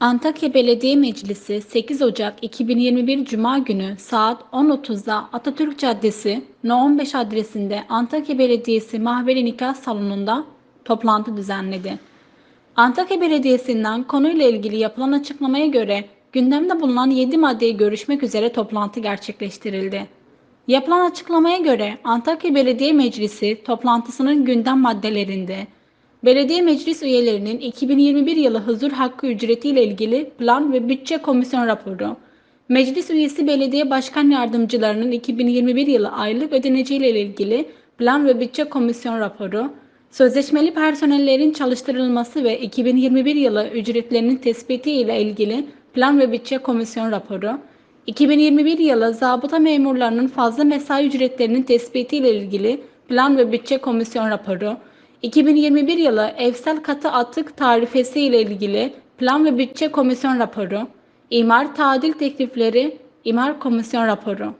Antakya Belediye Meclisi 8 Ocak 2021 Cuma günü saat 10.30'da Atatürk Caddesi No 15 adresinde Antakya Belediyesi Mahveli Nikah Salonu'nda toplantı düzenledi. Antakya Belediyesi'nden konuyla ilgili yapılan açıklamaya göre gündemde bulunan 7 maddeyi görüşmek üzere toplantı gerçekleştirildi. Yapılan açıklamaya göre Antakya Belediye Meclisi toplantısının gündem maddelerinde Belediye meclis üyelerinin 2021 yılı huzur hakkı ücreti ile ilgili plan ve bütçe komisyon raporu, meclis üyesi belediye başkan yardımcılarının 2021 yılı aylık ödeneceği ile ilgili plan ve bütçe komisyon raporu, sözleşmeli personellerin çalıştırılması ve 2021 yılı ücretlerinin tespiti ile ilgili plan ve bütçe komisyon raporu, 2021 yılı zabıta memurlarının fazla mesai ücretlerinin tespiti ile ilgili plan ve bütçe komisyon raporu, 2021 yılı evsel katı atık tarifesi ile ilgili plan ve bütçe komisyon raporu, imar tadil teklifleri, imar komisyon raporu.